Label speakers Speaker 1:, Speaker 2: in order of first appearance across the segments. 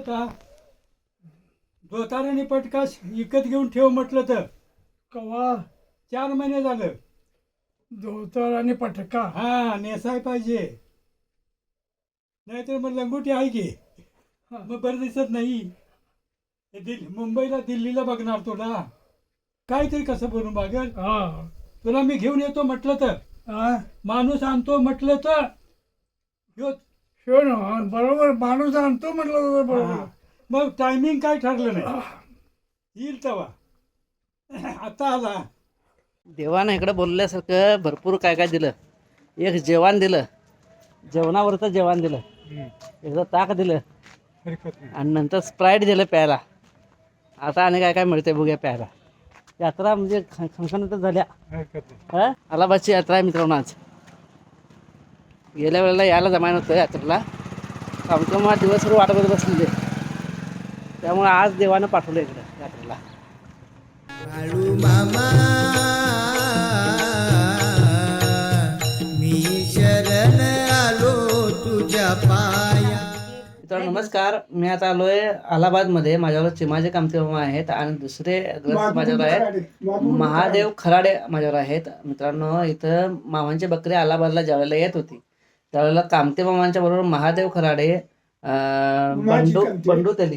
Speaker 1: आता दोताराने पटकाश विकत घेऊन ठेव म्हटलं तर.
Speaker 2: कवा
Speaker 1: चार महिने झालं.
Speaker 2: धोतर आणि पटका.
Speaker 1: हा नेसाय पाहिजे. नाहीतर मग लंगोटी आहे की? मग बरं दिसत नाही. दिल्ली मुंबईला दिल्लीला बघणार तुला. काहीतरी कसं मागेल
Speaker 2: हा.
Speaker 1: तुला मी घेऊन येतो म्हटलं तर.
Speaker 2: हा.
Speaker 1: माणूस आणतो म्हटलं तर. ह्यो-
Speaker 2: शिव ना बरोबर माणूस आणतो म्हटलं होतं
Speaker 1: हा.
Speaker 2: बरोबर
Speaker 1: मग टायमिंग काय ठरलं नाही? येईल तेव्हा. आता आला.
Speaker 3: देवानं इकडं बोलल्यासारखं भरपूर काय काय दिलं. एक जेवण दिलं. जेवणावरचं जेवण दिलं. एकदा ताक दिलं.
Speaker 1: हरकत नाही.
Speaker 3: आणि नंतर स्प्राईट दिलं प्यायला. आता आणि काय काय मिळते बघूया प्यायला. यात्रा म्हणजे ख- खणखणीतच झाल्या.
Speaker 1: हरकत नाही.
Speaker 3: हा? अलाहाबादची यात्रा आहे मित्रांनो आज. गेल्या वेळेला यायला जमाय नव्हतं यात्रेला. कामकामा दिवसभर वाट बघत बसलेले. त्यामुळे आज देवानं पाठवलं इकडं यात्रेला.
Speaker 4: बाळू मामा मी शरण आलो तुझ्या पाया.
Speaker 3: मित्रांनो नमस्कार. मी आता आलोय अलाहाबादमध्ये. माझ्यावर चिमाचे कामते मामा आहेत आणि दुसरे ग्रस्त माझ्यावर आहेत महादेव खराडे माझ्यावर आहेत. मित्रांनो इथं मामांची बकरी अलाहाबादला ज्यावेळेला येत होती. त्यावेळेला कामते मामांच्या बरोबर महादेव खराडे अं, बंडू बंडू तेली.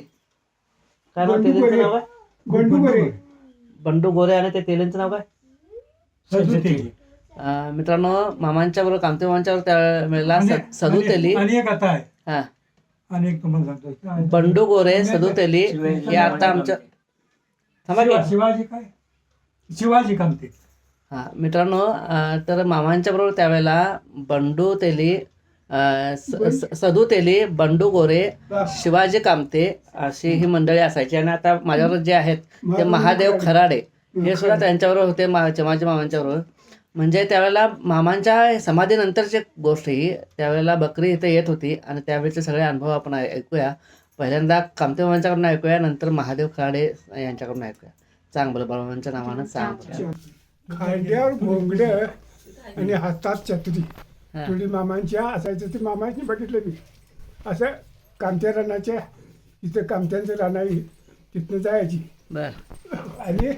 Speaker 3: काय नाव तेलींचं नाव आहे?
Speaker 2: बंडू गोरे.
Speaker 3: बंडू गोरे आणि ते तेलींचं नाव काय. अं, मित्रांनो मामांच्या बरोबर कामते मामांच्या बरोबर त्यावेळेला स- सदू तेली.
Speaker 1: आणि एक आता आहे.
Speaker 3: हा.
Speaker 1: आणि एक तुम्हाला सांगतो.
Speaker 3: बंडू गोरे सदू तेली. हे आता आमच्या थांबा की.
Speaker 1: शिवा- शिवाजी काय? शिवाजी कामते.
Speaker 3: हा मित्रांनो तर मामांच्या बरोबर त्यावेळेला बंडू तेली सदू तेली बंडू गोरे शिवाजी कामते अशी ही मंडळी असायची. आणि आता माझ्याबरोबर जे आहेत ते महादेव खराडे. हे सुद्धा त्यांच्याबरोबर होते माझ्या मामांच्या बरोबर. म्हणजे त्यावेळेला मामांच्या समाधीनंतरची गोष्ट ही त्यावेळेला बकरी इथे येत होती. आणि त्यावेळेचे सगळे अनुभव आपण ऐकूया. पहिल्यांदा कामते मामांच्याकडून ऐकूया नंतर महादेव खराडे यांच्याकडून ऐकूया. चांग बोल बाबांच्या नावानं सांग बोला.
Speaker 2: खांद्यावर घोंगड आणि हातात छत्री. थोडी मामांच्या असायचं ते मामांनी बघितलं मी. असं कामत्या रानाच्या इथं कामत्यांचं रान आहे. तिथनं जायची.
Speaker 3: बर.
Speaker 2: आणि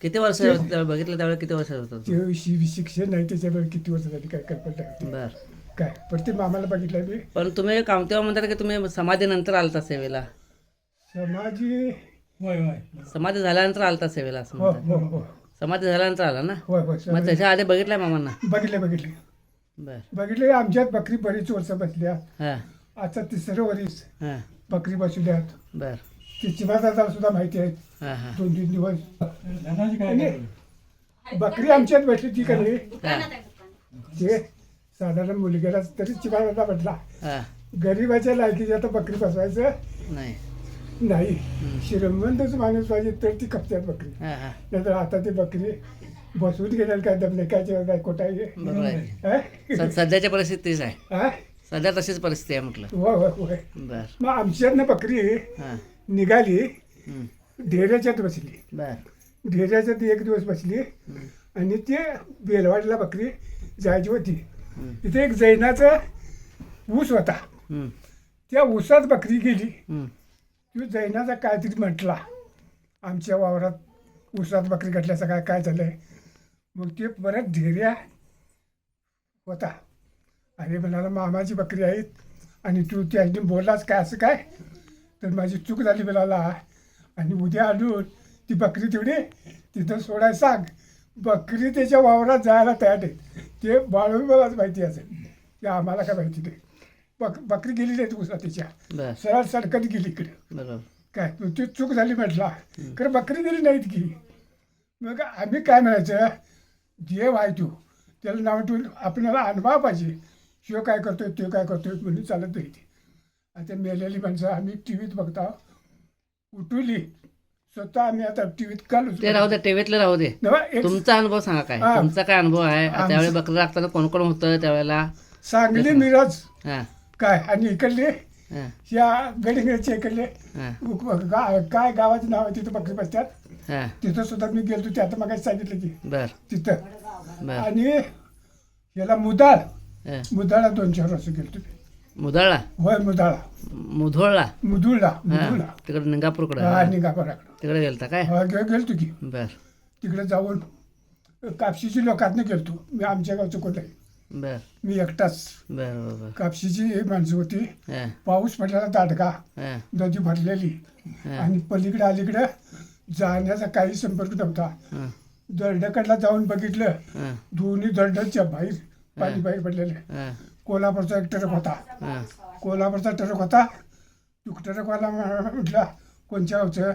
Speaker 3: किती वर्ष बघितलं त्यावेळी किती वर्ष होतं
Speaker 2: ते शिक्षण नाही त्याच्यावर किती वर्ष झाली? काय कल्पना नाही.
Speaker 3: बर.
Speaker 2: काय? पण ते मामाला बघितलं मी.
Speaker 3: पण तुम्ही कामतेवा म्हणतात की तुम्ही समाधीनंतर आलता सेवेला?
Speaker 2: समाजी
Speaker 1: होय होय.
Speaker 3: समाधी झाल्यानंतर आलता सेवेला असं
Speaker 2: हो.
Speaker 3: समाधी झाल्यानंतर आला ना?
Speaker 2: होय होय
Speaker 3: मग. त्याच्या आधी बघितलंय मामांना?
Speaker 2: बघितले बघितले
Speaker 3: बर.
Speaker 2: बघितले आमच्यात बकरी बरीच वर्ष बसल्या.
Speaker 3: हां.
Speaker 2: आता तिसरं वरीस
Speaker 3: हां.
Speaker 2: बकरी बसवल्यात
Speaker 3: बर.
Speaker 2: ती चिमादादाला सुद्धा माहिती आहे.
Speaker 3: हां हां.
Speaker 2: दोन तीन दिवस. आणि? बकरी आमच्यात बसली ती कधी? ते साधारण मुलग्याला तरी चिमादादा म्हटला
Speaker 3: हां.
Speaker 2: गरीबाच्या लायकीच्या तर बकरी बसवायचं.
Speaker 3: नाही.
Speaker 2: नाही. श्रीमंतच माणूस पाहिजे तर ती कपत्यात बकरी.
Speaker 3: हां हां.
Speaker 2: नाहीतर आता ती बकरी बसवून गेल्या काय दमले काय काय कोटा
Speaker 3: बरोबर आहे. स- सध्याची परिस्थिती तीच आहे. सध्या तशीच परिस्थिती आहे म्हटलं.
Speaker 2: होय होय होय.
Speaker 3: बर.
Speaker 2: मग आमच्यातनं बकरी
Speaker 3: हां.
Speaker 2: निघाली
Speaker 3: हं.
Speaker 2: ढेऱ्याच्यात बसली.
Speaker 3: बर.
Speaker 2: ढेऱ्याच्यात एक दिवस बसली आणि ते बेलवाडीला बकरी जायची होती.
Speaker 3: हं.
Speaker 2: तिथे एक जैनाचा ऊस होता.
Speaker 3: हं.
Speaker 2: त्या ऊसात बकरी गेली.
Speaker 3: हं.
Speaker 2: तू जैनाचा काहीतरी म्हटला. आमच्या वावरात उसात बकरी घटल्याचं काय काय झालं आहे मग ते परत धैर्या होता. अरे म्हणाला मामाची बकरी आहेत आणि तू त्यांनी बोललास काय असं काय? तर माझी चूक झाली म्हणाला. आणि उद्या आणून ती बकरी तेवढी तिथं सोडायला सांग. बकरी त्याच्या वावरात जायला तयार आहे ते बाळून मलाच माहिती असेल. ते आम्हाला काय माहिती नाही. बक बकरी गेली नाही त्याच्या
Speaker 3: बर.
Speaker 2: सरळ सडकत गेली इकडे. काय तू चूक झाली म्हटला. खरं बकरी गेली नाहीत की. मग आम्ही काय म्हणायचं? आहे तू त्याला नाव ठेवून आपल्याला अनुभव पाहिजे. शिव काय करतोय तो काय करतोय म्हणून चालत नाही ते आता मेलेली माणसं आम्ही टी व्हीत बघता. उठवली. स्वतः आम्ही आता टी व्हीत कालूच
Speaker 3: ते राहू दे टेवेतले राहू दे. तुमचा अनुभव सांगा काय. तुमचा काय अनुभव आहे? त्यावेळी बकरी राखताना कोण कोण होतं त्यावेळेला?
Speaker 2: सांगली मिरज.
Speaker 3: हां.
Speaker 2: काय? आणि इकडले
Speaker 3: हां.
Speaker 2: या गडिंगचे इकडले
Speaker 3: हां.
Speaker 2: गा- काय गावाचं नाव आहे तिथं बकरी बसतात.
Speaker 3: हां.
Speaker 2: तिथं सुद्धा मी गेलो ते आता मग सांगितलं की.
Speaker 3: बर.
Speaker 2: तिथं.
Speaker 3: बर.
Speaker 2: आणि याला मुदाळ.
Speaker 3: हां.
Speaker 2: मुदाळा दोन चार वर्ष गेलो तुम्ही
Speaker 3: मुधळला
Speaker 2: होय मुदाळा.
Speaker 3: मुधोळला
Speaker 2: मुदुळला
Speaker 3: हा.
Speaker 2: मुदुळला
Speaker 3: तिकडे निंगापूरकडे
Speaker 2: हा निघापराकडं
Speaker 3: तिकडे गेलता काय?
Speaker 2: हा गे गेलतो की.
Speaker 3: बर.
Speaker 2: तिकडे जाऊन कापशीची लोकातनं गेलतो. मी आमच्या गावचं कोण नाही
Speaker 3: बर.
Speaker 2: मी एकटाच.
Speaker 3: बर बर बर.
Speaker 2: कापशीची माणसं होती.
Speaker 3: हा.
Speaker 2: पाऊस पडलेला दाटका.
Speaker 3: हा.
Speaker 2: नदी भरलेली.
Speaker 3: हा.
Speaker 2: आणि पलीकडे अलीकडे जाण्याचा काही संपर्क नव्हता.
Speaker 3: हा.
Speaker 2: दर्डकडला जाऊन बघितलं.
Speaker 3: हा.
Speaker 2: दोन्ही दर्डाच्या बाहेर पाणी बाहेर पडलेले.
Speaker 3: हा.
Speaker 2: कोल्हापूरचा एक ट्रक होता.
Speaker 3: हा.
Speaker 2: कोल्हापूरचा ट्रक होता. तो ट्रकवाला म्हटला कोणच्या गावचं?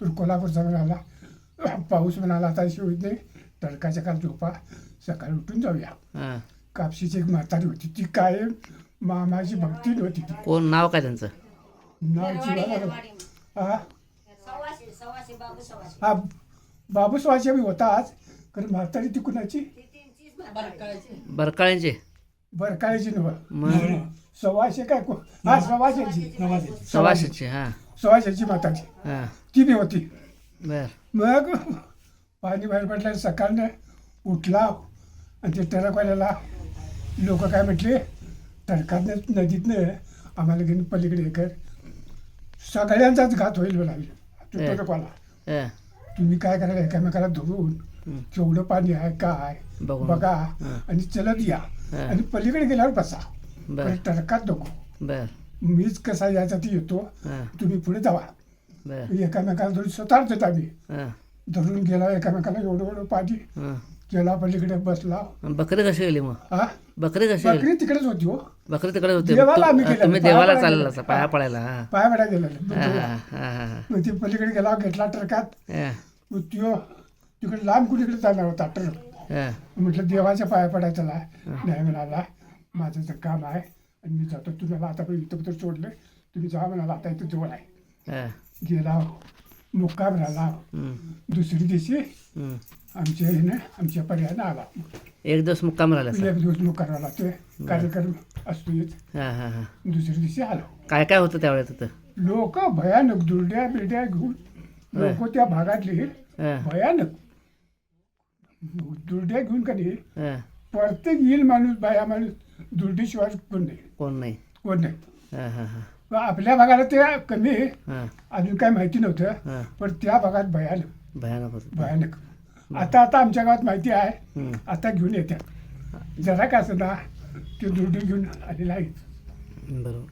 Speaker 2: तर कोल्हापूरचा म्हणाला पाऊस म्हणाला आता शिवत नाही. तडकाच्या काल झोपा. सकाळी उठून जाऊया.
Speaker 3: हा.
Speaker 2: कापशीची एक म्हातारी होती ती काय मामाची भक्ती होती ती.
Speaker 3: कोण नाव काय त्यांचं?
Speaker 2: नावची हा? हा बाबू स्वाशी बी होता आज कारण म्हातारी ती कुणाची?
Speaker 3: बरकाळ्यांचे.
Speaker 2: बरकाळीची नव्ह.
Speaker 3: मग?
Speaker 2: सव्वाशे काय को हा सव्वाशेची
Speaker 3: सव्वाशेचे हा.
Speaker 2: सव्वाशेची म्हातारी.
Speaker 3: हा.
Speaker 2: ती बी होती.
Speaker 3: बर.
Speaker 2: मग पाणी बाहेर पडल्यावर सकाळनं उठला आणि ते टरकवाल्याला लोक काय म्हटले टरकातनं नदीतनं आम्हाला घेऊन पलीकडे हे कर. सगळ्यांचाच घात होईल म्हणाले. टरकवाला
Speaker 3: हा.
Speaker 2: तुम्ही काय करायला एकामेकाला धरून. केवढं पाणी आहे काय बघा. आणि चलत या. आणि पलीकडे गेल्यावर बसा. टरकात नको. मीच कसा यायचा ती येतो तुम्ही पुढे जावा. एकामेकाला धरून स्वतःच आम्ही. धरून गेला एकामेकाला एवढं एवढं पाणी. गेला पलीकडे बसला.
Speaker 3: बकरी कशी गेली मग?
Speaker 2: हा?
Speaker 3: बकरी गेली?
Speaker 2: बकरी तिकडेच होती हो.
Speaker 3: बकरी तिकडे होते.
Speaker 2: देवाला आम्ही
Speaker 3: तु- तुम्ही
Speaker 2: पाया
Speaker 3: देवाला चाललेला
Speaker 2: गेलेलो.
Speaker 3: असा पाया पडायला हा.
Speaker 2: पाय पडा
Speaker 3: हा
Speaker 2: गेलेला.
Speaker 3: हा हा हा हा
Speaker 2: मग ते पलीकडे गेला घेतला ट्रकात.
Speaker 3: हा.
Speaker 2: मग त्यो तिकडे लांब कुणीकडे जाणार होता ट्रक.
Speaker 3: हा.
Speaker 2: म्हटलं देवाच्या पाया पडायचा नाही म्हणाला माझं तर काम आहे आणि मी जातो. तुम्हाला आता पण इथं तर सोडलं. तुम्ही जा म्हणाला आता इथं जवळ आहे.
Speaker 3: हा.
Speaker 2: गेला मुक्काम राहिला
Speaker 3: हम्म,
Speaker 2: दुसरी दिवशी
Speaker 3: हम्म.
Speaker 2: आमच्या ह्यानं आमच्या पर्यायानं आला.
Speaker 3: एक दिवस मुक्काम राहिला सर.
Speaker 2: एक दिवस मुक्काम राहिला. ते कार्यक्रम असतो.
Speaker 3: हा हा हा.
Speaker 2: दुसऱ्या दिवशी आलो.
Speaker 3: काय काय होतं त्यावेळेस तिथं?
Speaker 2: लोक भयानक दुर्ड्या बिर्ड्या घेऊन लोक त्या भागातली
Speaker 3: हा.
Speaker 2: भयानक. दुर्ड्या घेऊन का नाही
Speaker 3: हा.
Speaker 2: प्रत्येक येईल माणूस बाया माणूस दुर्डीशिवाय कोण नाही.
Speaker 3: कोण नाही.
Speaker 2: कोण नाही.
Speaker 3: हा हा हा.
Speaker 2: व आपल्या भागाला ते कमी.
Speaker 3: हा.
Speaker 2: अजून काय माहिती नव्हतं.
Speaker 3: हा.
Speaker 2: पण त्या भागात भयानक.
Speaker 3: भयानक होतं.
Speaker 2: भयानक. आता आता आमच्या गावात माहिती आहे. आता घेऊन येतात जरा का असं ना ते दुर्डी घेऊन आलेला आहे.
Speaker 3: बरोबर.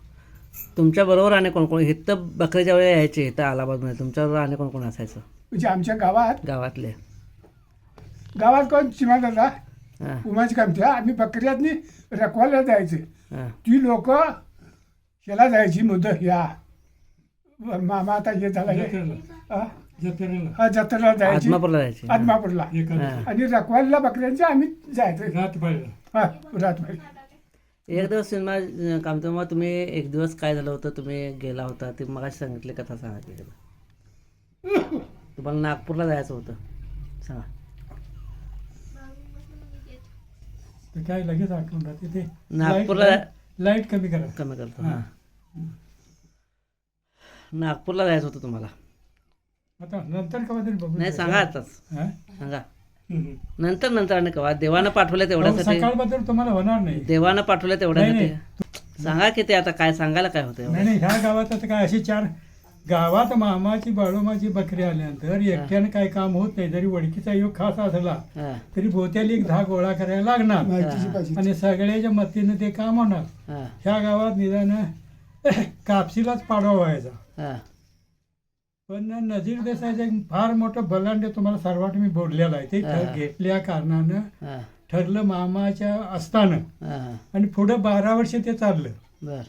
Speaker 3: तुमच्या बरोबर आणि कोण कोण इथं बकरीच्या वेळी यायचे इथं अलाहाबादमध्ये तुमच्याबरोबर आणि कोण कोण असायचं?
Speaker 2: म्हणजे आमच्या गावात
Speaker 3: गावातले.
Speaker 2: गावात कोण? सीमादादा.
Speaker 3: हा.
Speaker 2: उमाची कामती आम्ही बकऱ्यातनी रखवायला जायचे. ती लोक ह्याला जायची मुदत या मामा आता हे झाला?
Speaker 1: जत्रेला.
Speaker 2: हा जत्रेला जायची.
Speaker 3: आदमापूरला जायचे.
Speaker 2: आदमापूरला
Speaker 1: एखाद्या.
Speaker 2: आणि रखवायला बकऱ्यांचे आम्ही जायचं.
Speaker 1: रात पाहिलं
Speaker 2: हा
Speaker 3: एक दिवस सिनेमा कामतो मग तुम्ही एक दिवस काय झालं होतं? तुम्ही गेला होता ते मग सांगितले कथा सांगितली त्याला तुम्हाला नागपूरला जायचं होतं. सांगा.
Speaker 1: ते काय लगेच आठवण राहते ते.
Speaker 3: नागपूरला
Speaker 1: लाइट कमी करा.
Speaker 3: कमी करतो.
Speaker 1: हा.
Speaker 3: नागपूरला जायचं होतं तुम्हाला.
Speaker 1: आता नंतर कवा तरी बघू
Speaker 3: नाही सांगा आताच.
Speaker 1: हा?
Speaker 3: सांगा.
Speaker 1: हम्म.
Speaker 3: नंतर नंतर आणि कवा? देवानं पाठवलं तेवढ्यासाठी.
Speaker 1: सकाळपासून तुम्हाला होणार नाही.
Speaker 3: देवानं पाठवलं
Speaker 1: नाही,
Speaker 3: तेवढ्यासाठी सांगा की ते आता काय सांगायला काय होतं
Speaker 1: नाही
Speaker 3: एवढं?
Speaker 1: नाही ह्या गावात आता काय अशी चार गावात मामाची बाळोमाची बकरी आल्यानंतर एकट्यानं काय काम होत नाही. जरी वडकीचा योग खास असला
Speaker 3: हा.
Speaker 1: तरी भोवत्याली एक दहा गोळा करायला लागणार.
Speaker 2: माहितीची पाहिजे
Speaker 1: आणि सगळ्याच्या मतीनं ते काम होणार.
Speaker 3: हा.
Speaker 1: ह्या गावात निदान कापसीलाच पाडवा व्हायचा.
Speaker 3: हा.
Speaker 1: पण नजीर देसाईचं एक फार मोठं बलांड तुम्हाला सर्वात मी बोललेलं आहे. ते. घेतल्या कारणानं ठरलं मामाच्या असतानं आणि पुढं बारा वर्ष ते चाललं.
Speaker 3: बर.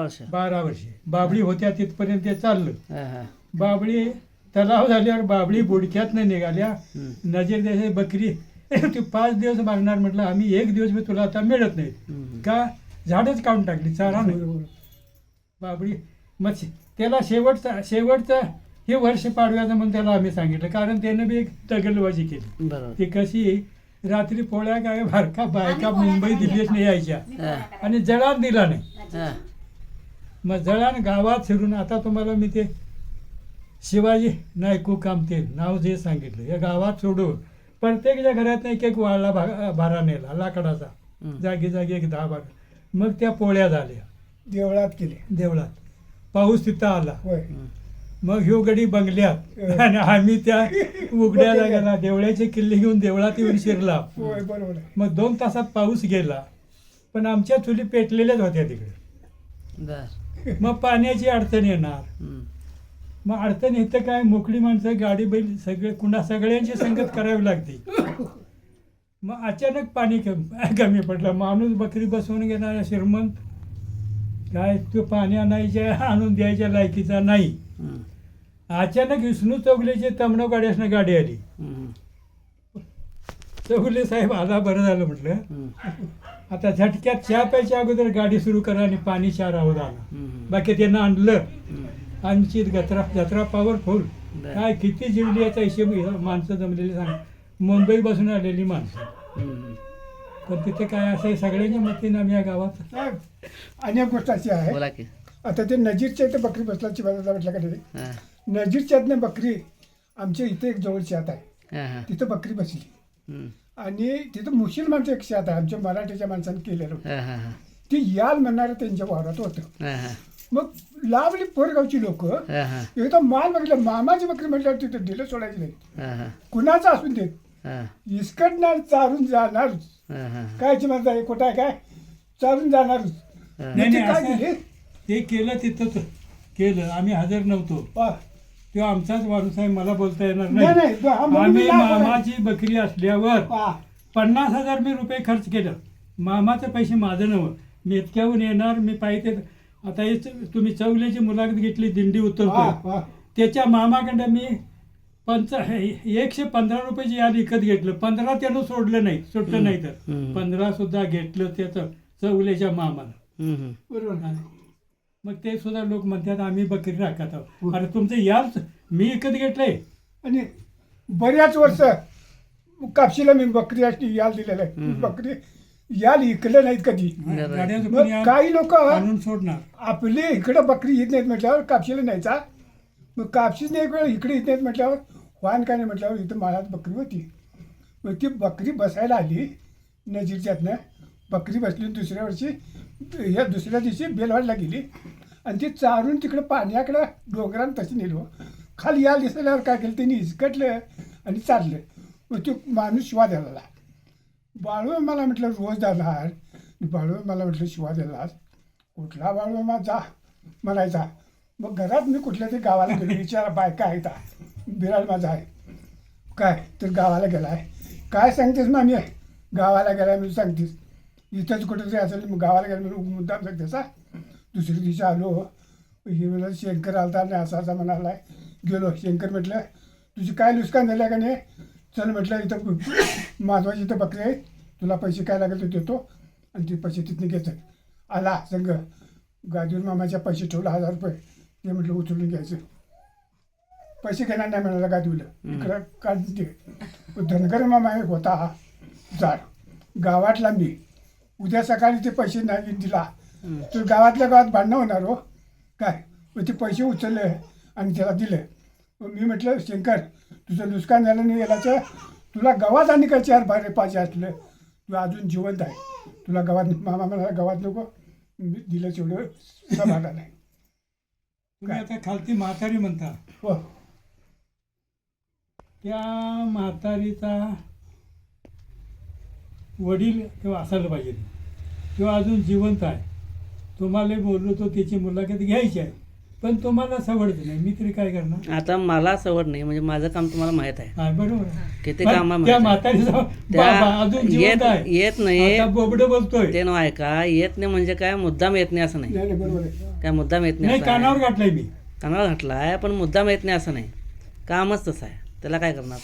Speaker 3: वर्ष.
Speaker 1: बारा वर्षे. बाबळी होत्या तिथपर्यंत ते चाललं. बाबळी तलाव झाल्यावर बाबळी बुडक्यातनं निघाल्या.
Speaker 3: हम्म.
Speaker 1: नजीर देसाई बकरी ती पाच दिवस मागणार म्हटलं आम्ही एक दिवस बी तुला आता मिळत नाही. का? झाडच काढून टाकली चारा नाही. बाबळी शे- त्याला शेवटचा शेवटचं हे वर्ष पाडव्याचं म्हणून त्याला आम्ही सांगितलं. कारण त्यानं बी एक दगलबाजी केली. ती कशी रात्री पोळ्या काय भारका बायका मुंबई दिल्लीच यायच्या
Speaker 3: हा
Speaker 1: आणि जळान दिला नाही. मग जळान गावात फिरून आता तुम्हाला मी ते शिवाजी नायकू कामते नाव जे सांगितलं या गावात सोडून प्रत्येकच्या घरात एक एक वाळला भा भारा नेला लाकडाचा. जागी जागी एक दहा बारा. मग त्या पोळ्या झाल्या.
Speaker 2: देवळात केले
Speaker 1: देवळात. पाऊस तिथं आला.
Speaker 2: होय.
Speaker 1: मग ह्यो गडी बंगल्यात. आणि आम्ही त्या उघड्याला गेला देवळ्याचे किल्ले घेऊन देवळात येऊन शिरला.
Speaker 2: होय बरोबर. आहे
Speaker 1: मग दोन तासात पाऊस गेला. पण आमच्या चुली पेटलेल्याच होत्या तिकडे.
Speaker 3: बर.
Speaker 1: मग पाण्याची अडचण येणार.
Speaker 3: हम्म.
Speaker 1: मग अडचण इथं काय? मोकळी माणसं गाडी बैल सगळे कुणा सगळ्यांची संगत करावी लागते. मग अचानक पाणी कमी कमी पडलं. माणूस बकरी बसवून घेणारा श्रीमंत काय तो पाणी आणायच्या आणून द्यायच्या लायकीचा नाही. अचानक विष्णू चौगलेची तमणो गाड्यासनं गाडी आली. चौगले साहेब आला बरं झालं म्हटलं. आता झटक्यात चहा प्यायच्या अगोदर गाडी सुरू करा आणि पाणी चार आहोत आला. बाकी त्यांना आणलं. आमची जत्रा जत्रा पॉवरफुल. काय किती जिवली याचा हिशेब माणसं जमलेली सांग मुंबई बसून आलेली माणसं. पण तिथे काय असं सगळ्यांच्या मतीनं आम्ही या गावात
Speaker 2: साहेब, अनेक गोष्ट अशी आहे
Speaker 3: बोला की
Speaker 2: आता ते नजीरच्या इथे बकरी बसलाची बाजूला म्हटलं का नाही
Speaker 3: हा.
Speaker 2: नजीरच्या आतनं बकरी आमच्या इथे एक जवळ शेत आहे
Speaker 3: हा, हा.
Speaker 2: तिथं बकरी बसली
Speaker 3: हम्म.
Speaker 2: आणि तिथं मुसलमानचं एक शेत आहे आमच्या मराठीच्या माणसाने केलेलं होतं.
Speaker 3: हा, हा, हा.
Speaker 2: ती याल म्हणणारं त्यांच्या वावरात होतं
Speaker 3: हा, हा.
Speaker 2: मग लावली पोरगावची लोक
Speaker 3: हा, हा.
Speaker 2: एकदम माल बघितलं मामाची बकरी म्हटल्यावर तिथं दिलं सोडायची नाही
Speaker 3: हा, हा.
Speaker 2: कुणाचं असून देत
Speaker 3: हा.
Speaker 2: इसकडणार चारून जाणार
Speaker 3: हा, हा.
Speaker 2: कायची म्हणता हे कुठं आहे काय? चारून जाणार.
Speaker 1: नाही,
Speaker 2: ते
Speaker 1: नाही,
Speaker 2: काय
Speaker 1: असं-
Speaker 2: केले
Speaker 1: ते केलं तिथं केलं. आम्ही हजर नव्हतो. तो आमचाच माणूस आहे मला बोलता येणार
Speaker 2: नाही हा
Speaker 1: आम्ही
Speaker 2: आहे.
Speaker 1: मामाची बकरी असल्यावर. पन्नास हजार मी रुपये खर्च केलं. मामाचे पैसे माझं नव्हं मी इतक्याहून येणार मी पाहिजे. आता हे तुम्ही चौगल्याची मुलाखत घेतली दिंडी उतरतो. त्याच्या मामाकडं मी पंच एकशे पंधरा रुपयाची याद विकत घेतलं पंधरा त्यानं सोडलं नाही सुटलं नाही तर. पंधरा सुद्धा घेतलं त्याचं
Speaker 3: हम्म, हम्म.
Speaker 2: बरोबर
Speaker 1: मग ते सुद्धा लोक म्हणतात आम्ही बकरी राखत आहोत. अरे तुमचं याल मी विकत घेतलंय.
Speaker 2: आणि बऱ्याच वर्ष कापशीला मी बकरी अशी याल दिलेलं आहे. बकरी याल इकलं नाहीत कधी. काही लोक
Speaker 1: आणून सोडणार.
Speaker 2: आपले इकडं बकरी येत नाहीत म्हटल्यावर कापशीला न्यायचा. मग कापशीने एक वेळ इकडे येत नाहीत म्हटल्यावर वाहन काय नाही म्हटल्यावर इथं माळात बकरी होती. मग ती बकरी बसायला आली नजीरच्यातनं बकरी बसली दुसऱ्या वर्षी या दुसऱ्या दिवशी बेलवाडला गेली. आणि ती चारून तिकडं पाण्याकडं डोंगरान तशी नेलो. खाली या दिसल्यावर काय केलं? त्यांनी हिसकटलं आणि चाललं. मग तो माणूस शिवा द्यायला बाळू मला म्हटलं रोज जाणार बाळू मला म्हटलं शिवा द्यायला कुठला बाळू मा जा म्हणायचा. मग घरात मी कुठल्या तरी गावाला गेलो विचारा बायका आहे बिराड माझा आहे. काय? तर गावाला गेला आहे काय सांगतेस मामी? गावाला गेला मी सांगतेस. इथंच कुठंतरी असेल मग गावाला गेला म्हणून मुद्दाम सांगतेस हा? दुसऱ्या दिवशी आलो. हे म्हणलं शंकर आलता नाही असा असा म्हणालाय. गेलो. शंकर म्हटलं तुझी काय नुकसान झालं का नाही? चल म्हटलं इथं माधवाची इथं बकरी आहे. तुला पैसे काय लागेल ते देतो आणि ते पैसे तिथनं घ्यायचं आला संघ गाजूर मामाच्या पैसे ठेवला हजार रुपये. ते म्हटलं उचलून घ्यायचं. पैसे घेणार नाही म्हणाला गाजूला इकडं दे. धनगर मामा एक होता हा. जाड. गावातला मी. उद्या सकाळी ते पैसे नाही दिला. तर गावातल्या गावात भांडणं होणार हो. काय? मग ते पैसे उचलले आणि त्याला दिले. मी म्हटलं शंकर तुझं नुकसान झालं नाही यालाचं तुला गावात आणि काय चार बारे पाच असलं. तू अजून जिवंत आहे. तुला गावात मामा म्हणाला गावात नको. मी दिलं तेवढं. समाधान नाही.
Speaker 1: तुम्ही आता खालती म्हातारी म्हणता.
Speaker 2: हो.
Speaker 1: त्या म्हातारीचा वडील किंवा असायला पाहिजे. किंवा अजून जिवंत आहे. तुम्हाला बोललो तो त्याची मुलाखत घ्यायची आहे. पण तुम्हाला सवडच नाही. मी तरी काय करणार?
Speaker 3: आता मला सवड नाही म्हणजे माझं काम तुम्हाला माहीत आहे.
Speaker 1: हा बरोबर.
Speaker 3: किती काम
Speaker 1: अजून
Speaker 3: येत
Speaker 1: आहे.
Speaker 3: येत नाही.
Speaker 1: आता बोबड बोलतोय.
Speaker 3: ते नाव आहे का? येत नाही म्हणजे काय? मुद्दाम येत नाही असं नाही.
Speaker 2: नाही नाही, बरोबर
Speaker 3: काय मुद्दाम येत नाही
Speaker 1: नाही. कानावर गाठलाय मी.
Speaker 3: कानावर घातलाय पण मुद्दाम येत नाही असं नाही. कामच तसं आहे. त्याला काय करणार?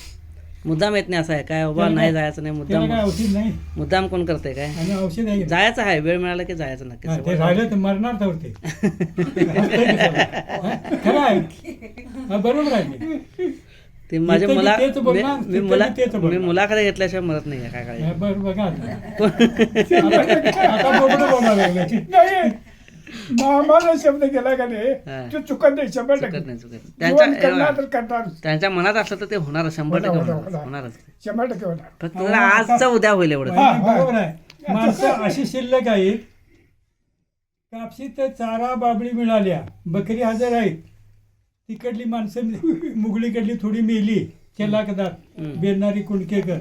Speaker 3: मुद्दाम येत नाही असं आहे. काय बाबा नाही जायचं नाही
Speaker 1: त्याला काय
Speaker 3: मुद्दाम
Speaker 1: औषध नाही?
Speaker 3: मुद्दाम कोण करते काय?
Speaker 1: आणि औषध आहे.
Speaker 3: जायचं आहे वेळ मिळाला की जायचं
Speaker 1: हा,
Speaker 3: नक्की
Speaker 1: ते राहिलं तर मरणार तर ते. खरं आहे. हा, बरोबर आहे.
Speaker 3: ते
Speaker 1: मी
Speaker 3: मुला
Speaker 1: तेच बोलणार,
Speaker 3: मी- मी
Speaker 1: तिथं
Speaker 3: मुला
Speaker 1: मी तेच
Speaker 3: मी
Speaker 1: बोलणार.
Speaker 3: मुलाखत घेतल्याशिवाय मरत नाही काय काय
Speaker 1: हा, बरं बघा आता. आता- आता बोबडं बोलायला लागलं
Speaker 2: नाही मामाला शब्द गेला का नाही. तो चुकत नाही शंभर
Speaker 3: चुकत
Speaker 2: टक्के.
Speaker 3: नाही चुकत नाही.
Speaker 2: जीवन करणार
Speaker 3: त्यांच्या
Speaker 2: तर करणार.
Speaker 3: त्यांच्या मनात असलं तर ते होणार शंभर टक्के
Speaker 2: होणार,
Speaker 3: होणार.
Speaker 2: होणार.
Speaker 3: होणारच
Speaker 2: शंभर टक्के होणार.
Speaker 3: फक्त जरा आजचा उद्या होईल एवढं.
Speaker 2: हा, हा.
Speaker 1: बरोबर आहे माणसं अशी शिल्लक आहेत कापशीत चारा बाबळी मिळाल्या. बकरी हजर आहेत. तिकडली माणसं मुगळीकडली थोडी मेली. चलाकदार बेरणारी कुणकेकर.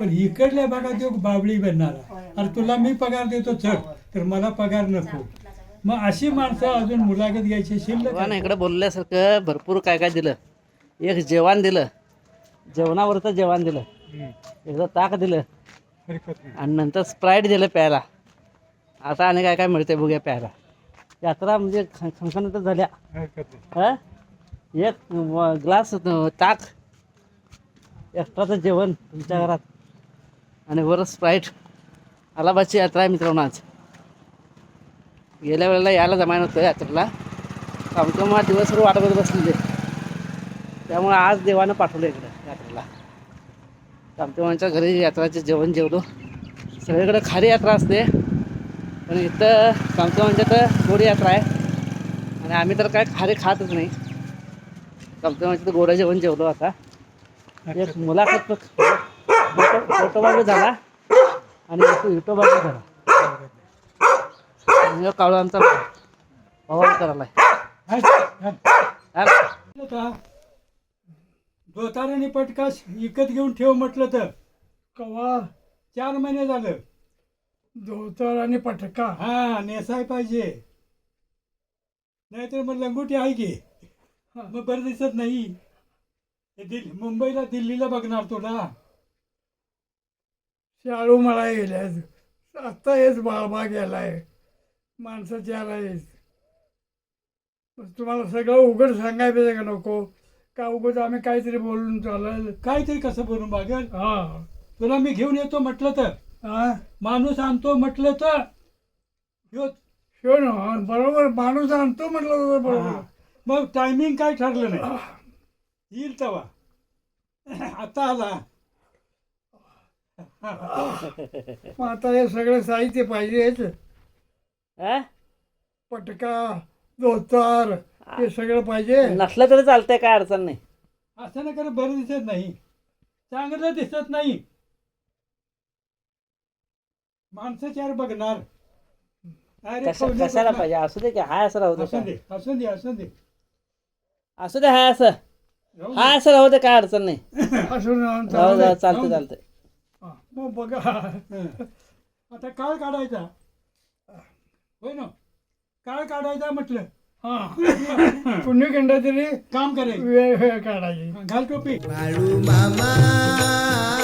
Speaker 1: पण इकडल्या भागात जो बाबळी बनणारा अरे तुला मी पगार देतो चढ तर मला पगार नको. मग अशी माणसं अजून मुलाखत घ्यायची शिल्लक.
Speaker 3: इकडे बोलल्यासारखं भरपूर काय काय दिलं. एक जेवण दिलं. जेवणावरचं जेवण दिलं. एकदा ताक दिलं. आणि नंतर स्प्राईट दिलं प्यायला. आता आणि काय काय मिळते बघूया प्यायला. यात्रा म्हणजे ख- खणखणीतच झाल्या. हा? एक ग्लास ताक. एक्स्ट्राचं जेवण तुमच्या घरात. आणि वर स्प्राईट. अलाहाबादची यात्रा आहे मित्रांनो आज. गेल्या वेळेला यायला जमा नव्हतं यात्रेला आमचं दिवसभर वाट बघत बसलेले त्यामुळे आज देवानं पाठवलं इकडं यात्रेला कामतेवांच्या घरी यात्राचे जेवण जेवलो सगळीकडे खारी यात्रा असते पण इथं कामतेवांच्या तर गोडी यात्रा आहे आणि आम्ही तर काय खारी खातच नाही कामतेवांच्या तर गोडं जेवण जेवलो आता एक मुलाखत फोटो झाला आणि एक झाला आणि काळू आमचा पवार करायला
Speaker 1: हाय, हाय. का धोतार आणि पटकाश विकत घेऊन ठेव म्हटलं तर.
Speaker 5: कवा
Speaker 1: चार महिने झालं.
Speaker 5: धोतर आणि पटका.
Speaker 1: हा नेसाय पाहिजे. नाहीतर मग लंगोटी आहे की? मग बरं दिसत नाही. हे दिल मुंबईला दिल्लीला बघणार तुला
Speaker 5: शाळू मला गेल्यात आत्ता हेच बाळबा गेलाय. माणसाची आलाय तुम्हाला सगळं उघड पाहिजे का नको? का उघड आम्ही काहीतरी बोलून चालेल?
Speaker 1: काहीतरी कसं बोलून मागेल
Speaker 5: हा.
Speaker 1: तुला मी घेऊन येतो म्हटलं तर.
Speaker 5: हा?
Speaker 1: माणूस आणतो म्हटलं तर. ह्यो-
Speaker 5: शिव ना बरोबर. माणूस आणतो म्हटलं
Speaker 1: हा.
Speaker 5: बरोबर.
Speaker 1: मग टायमिंग काय ठरलं नाही. येईल तेव्हा आता आला.
Speaker 5: मग आता हे सगळं साहित्य पाहिजेच. पटका धोतर हे सगळं पाहिजे.
Speaker 3: नसलं तरी चालतंय काय अडचण नाही.
Speaker 1: असं ना खरं बरं दिसत नाही. चांगलं दिसत नाही. माणसं चार बघणार. अरे
Speaker 3: कशा- कशाला
Speaker 1: बघणार.
Speaker 3: पाहिजे? असू दे की हाय असं राहू दे
Speaker 1: असू
Speaker 3: काय.
Speaker 1: दे असू दे असू दे.
Speaker 3: असू दे हाय असं.
Speaker 1: राहू दे.
Speaker 3: हाय असं राहू दे काय अडचण नाही.
Speaker 5: असून
Speaker 3: राहू
Speaker 5: दे.
Speaker 3: चालतंय चालतंय.
Speaker 5: हा, मग बघा.
Speaker 1: हं. आता काळ काढायचा. होय ना? काळ काढायचा म्हटलं.
Speaker 5: हा. पुण्यखंड तरी
Speaker 1: काम करायचं
Speaker 5: वेळ वेळ काढायची.
Speaker 1: घाल टोपी.
Speaker 4: बाळू मामा.